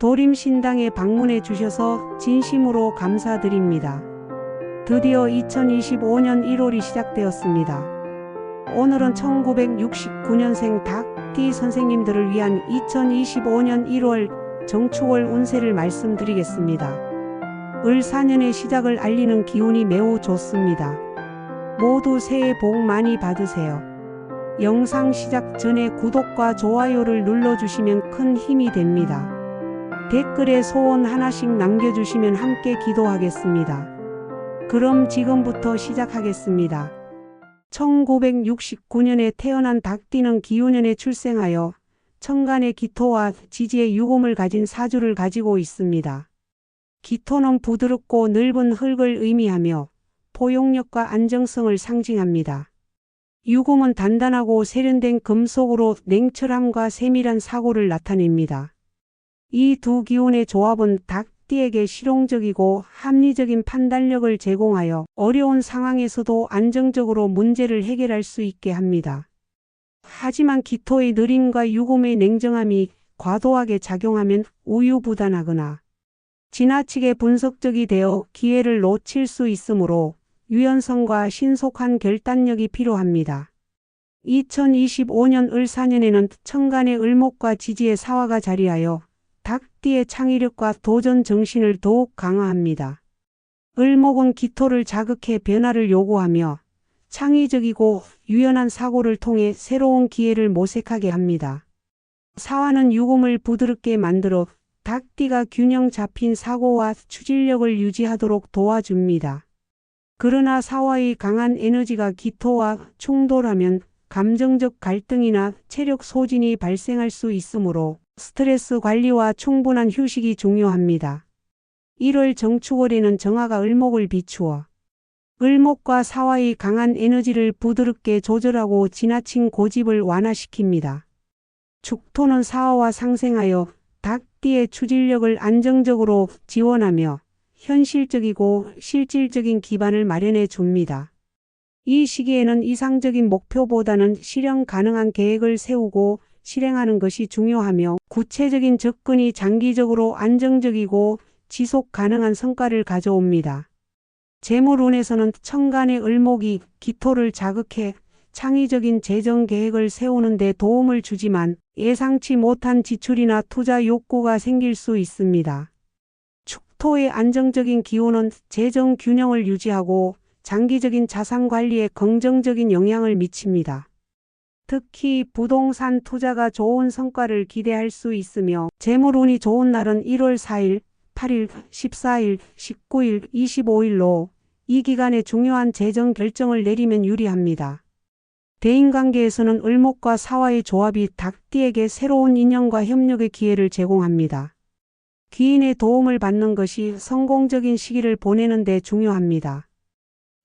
도림신당에 방문해 주셔서 진심으로 감사드립니다. 드디어 2025년 1월이 시작되었습니다. 오늘은 1969년생 닭띠 선생님들을 위한 2025년 1월 정축월 운세를 말씀드리겠습니다. 을 4년의 시작을 알리는 기운이 매우 좋습니다. 모두 새해 복 많이 받으세요. 영상 시작 전에 구독과 좋아요를 눌러주시면 큰 힘이 됩니다. 댓글에 소원 하나씩 남겨주시면 함께 기도하겠습니다. 그럼 지금부터 시작하겠습니다. 1969년에 태어난 닭띠는 기후년에 출생하여 천간의 기토와 지지의 유금을 가진 사주를 가지고 있습니다. 기토는 부드럽고 넓은 흙을 의미하며 포용력과 안정성을 상징합니다. 유금은 단단하고 세련된 금속으로 냉철함과 세밀한 사고를 나타냅니다. 이 두 기운의 조합은 닭띠에게 실용적이고 합리적인 판단력을 제공하여 어려운 상황에서도 안정적으로 문제를 해결할 수 있게 합니다. 하지만 기토의 느림과 유금의 냉정함이 과도하게 작용하면 우유부단하거나 지나치게 분석적이 되어 기회를 놓칠 수 있으므로 유연성과 신속한 결단력이 필요합니다. 2025년 을사년에는 천간의 을목과 지지의 사화가 자리하여 닭 띠의 창의력과 도전 정신을 더욱 강화합니다. 을목은 기토를 자극해 변화를 요구하며 창의적이고 유연한 사고를 통해 새로운 기회를 모색하게 합니다. 사화는 유금을 부드럽게 만들어 닭띠가 균형 잡힌 사고와 추진력을 유지하도록 도와줍니다. 그러나 사화의 강한 에너지가 기토와 충돌하면 감정적 갈등이나 체력 소진이 발생할 수 있으므로 스트레스 관리와 충분한 휴식이 중요합니다. 1월 정축월에는 정화가 을목을 비추어 을목과 사화의 강한 에너지를 부드럽게 조절하고 지나친 고집을 완화시킵니다. 축토는 사화와 상생하여 닭띠의 추진력을 안정적으로 지원하며 현실적이고 실질적인 기반을 마련해 줍니다. 이 시기에는 이상적인 목표보다는 실현 가능한 계획을 세우고 실행하는 것이 중요하며 구체적인 접근이 장기적으로 안정적이고 지속 가능한 성과를 가져옵니다. 재물운에서는 천간의 을목이 기토를 자극해 창의적인 재정 계획을 세우는 데 도움을 주지만 예상치 못한 지출이나 투자 욕구가 생길 수 있습니다. 축토의 안정적인 기운은 재정 균형을 유지하고 장기적인 자산 관리에 긍정적인 영향을 미칩니다. 특히 부동산 투자가 좋은 성과를 기대할 수 있으며 재물운이 좋은 날은 1월 4일, 8일, 14일, 19일, 25일로 이 기간에 중요한 재정 결정을 내리면 유리합니다. 대인관계에서는 을목과 사화의 조합이 닭띠에게 새로운 인연과 협력의 기회를 제공합니다. 귀인의 도움을 받는 것이 성공적인 시기를 보내는 데 중요합니다.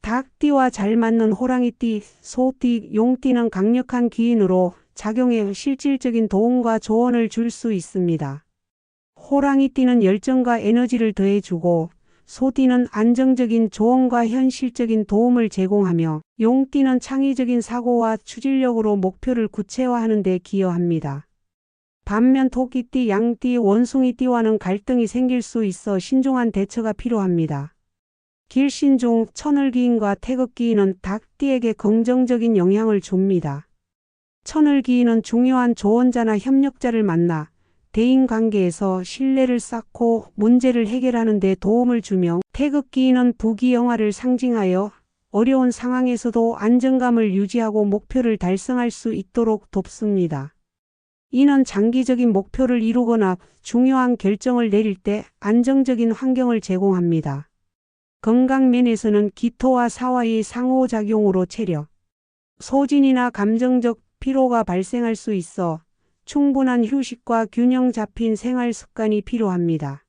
닭띠와 잘 맞는 호랑이띠, 소띠, 용띠는 강력한 기인으로 작용해 실질적인 도움과 조언을 줄 수 있습니다. 호랑이띠는 열정과 에너지를 더해주고 소띠는 안정적인 조언과 현실적인 도움을 제공하며 용띠는 창의적인 사고와 추진력으로 목표를 구체화하는 데 기여합니다. 반면 토끼띠, 양띠, 원숭이띠와는 갈등이 생길 수 있어 신중한 대처가 필요합니다. 길신중, 천을기인과 태극기인은 닭띠에게 긍정적인 영향을 줍니다. 천을기인은 중요한 조언자나 협력자를 만나 대인 관계에서 신뢰를 쌓고 문제를 해결하는 데 도움을 주며 태극기인은 부귀영화를 상징하여 어려운 상황에서도 안정감을 유지하고 목표를 달성할 수 있도록 돕습니다. 이는 장기적인 목표를 이루거나 중요한 결정을 내릴 때 안정적인 환경을 제공합니다. 건강면에서는 기토와 사화의 상호작용으로 체력, 소진이나 감정적 피로가 발생할 수 있어 충분한 휴식과 균형 잡힌 생활 습관이 필요합니다.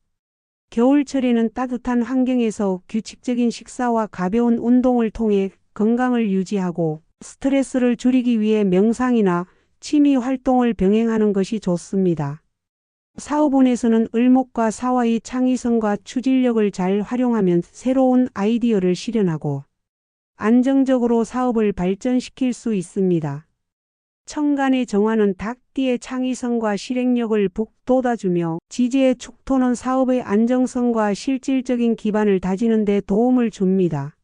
겨울철에는 따뜻한 환경에서 규칙적인 식사와 가벼운 운동을 통해 건강을 유지하고 스트레스를 줄이기 위해 명상이나 취미 활동을 병행하는 것이 좋습니다. 사업운에서는 을목과 사화의 창의성과 추진력을 잘 활용하면 새로운 아이디어를 실현하고 안정적으로 사업을 발전시킬 수 있습니다. 천간의 정화는 닭띠의 창의성과 실행력을 북돋아주며 지지의 축토는 사업의 안정성과 실질적인 기반을 다지는 데 도움을 줍니다.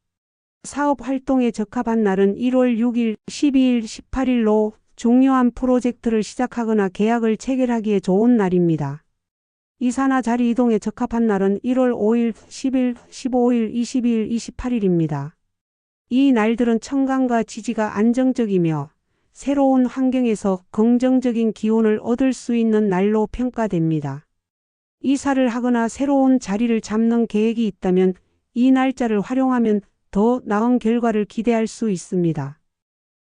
사업 활동에 적합한 날은 1월 6일, 12일, 18일로 중요한 프로젝트를 시작하거나 계약을 체결하기에 좋은 날입니다. 이사나 자리 이동에 적합한 날은 1월 5일, 10일, 15일, 22일, 28일입니다. 이 날들은 청강과 지지가 안정적이며 새로운 환경에서 긍정적인 기운을 얻을 수 있는 날로 평가됩니다. 이사를 하거나 새로운 자리를 잡는 계획이 있다면 이 날짜를 활용하면 더 나은 결과를 기대할 수 있습니다.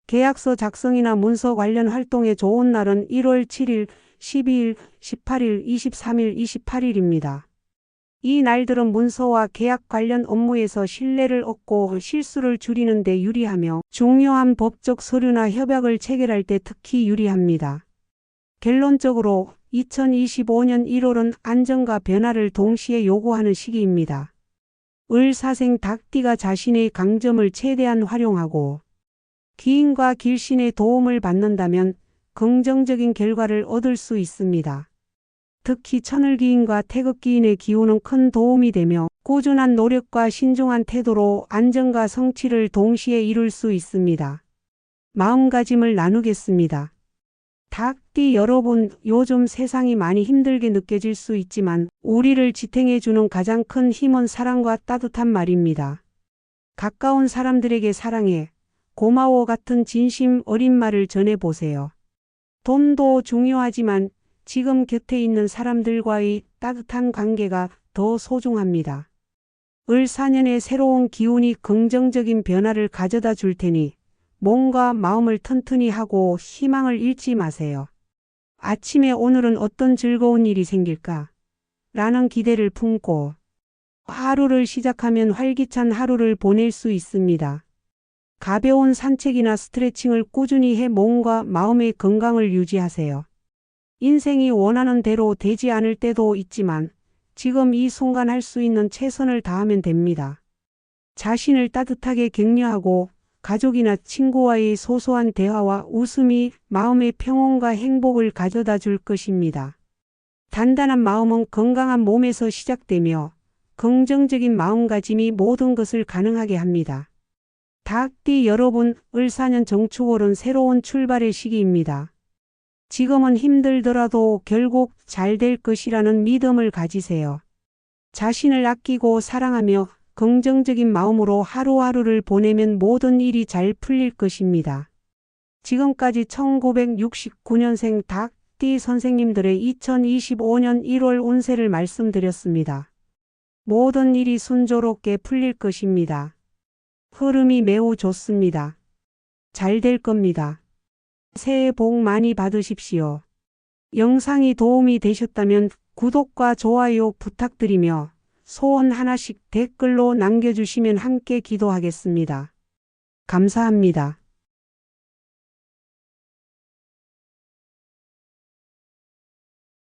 계약서 작성이나 문서 관련 활동에 좋은 날은 1월 7일, 12일, 18일, 23일, 28일입니다. 이 날들은 문서와 계약 관련 업무에서 신뢰를 얻고 실수를 줄이는 데 유리하며 중요한 법적 서류나 협약을 체결할 때 특히 유리합니다. 결론적으로 2025년 1월은 안정과 변화를 동시에 요구하는 시기입니다. 을사생 닭띠가 자신의 강점을 최대한 활용하고 기인과 길신의 도움을 받는다면 긍정적인 결과를 얻을 수 있습니다. 특히 천을기인과 태극기인의 기운은 큰 도움이 되며 꾸준한 노력과 신중한 태도로 안정과 성취를 동시에 이룰 수 있습니다. 마음가짐을 나누겠습니다. 닭띠 여러분, 요즘 세상이 많이 힘들게 느껴질 수 있지만 우리를 지탱해주는 가장 큰 힘은 사랑과 따뜻한 말입니다. 가까운 사람들에게 사랑해, 고마워 같은 진심 어린 말을 전해보세요. 돈도 중요하지만 지금 곁에 있는 사람들과의 따뜻한 관계가 더 소중합니다. 을 4년의 새로운 기운이 긍정적인 변화를 가져다 줄 테니 몸과 마음을 튼튼히 하고 희망을 잃지 마세요. 아침에 오늘은 어떤 즐거운 일이 생길까? 라는 기대를 품고 하루를 시작하면 활기찬 하루를 보낼 수 있습니다. 가벼운 산책이나 스트레칭을 꾸준히 해 몸과 마음의 건강을 유지하세요. 인생이 원하는 대로 되지 않을 때도 있지만 지금 이 순간 할 수 있는 최선을 다하면 됩니다. 자신을 따뜻하게 격려하고 가족이나 친구와의 소소한 대화와 웃음이 마음의 평온과 행복을 가져다 줄 것입니다. 단단한 마음은 건강한 몸에서 시작되며 긍정적인 마음가짐이 모든 것을 가능하게 합니다. 닭띠 여러분, 을사년 정축월은 새로운 출발의 시기입니다. 지금은 힘들더라도 결국 잘 될 것이라는 믿음을 가지세요. 자신을 아끼고 사랑하며 긍정적인 마음으로 하루하루를 보내면 모든 일이 잘 풀릴 것입니다. 지금까지 1969년생 닭띠 선생님들의 2025년 1월 운세를 말씀드렸습니다. 모든 일이 순조롭게 풀릴 것입니다. 흐름이 매우 좋습니다. 잘 될 겁니다. 새해 복 많이 받으십시오. 영상이 도움이 되셨다면 구독과 좋아요 부탁드리며 소원 하나씩 댓글로 남겨주시면 함께 기도하겠습니다. 감사합니다.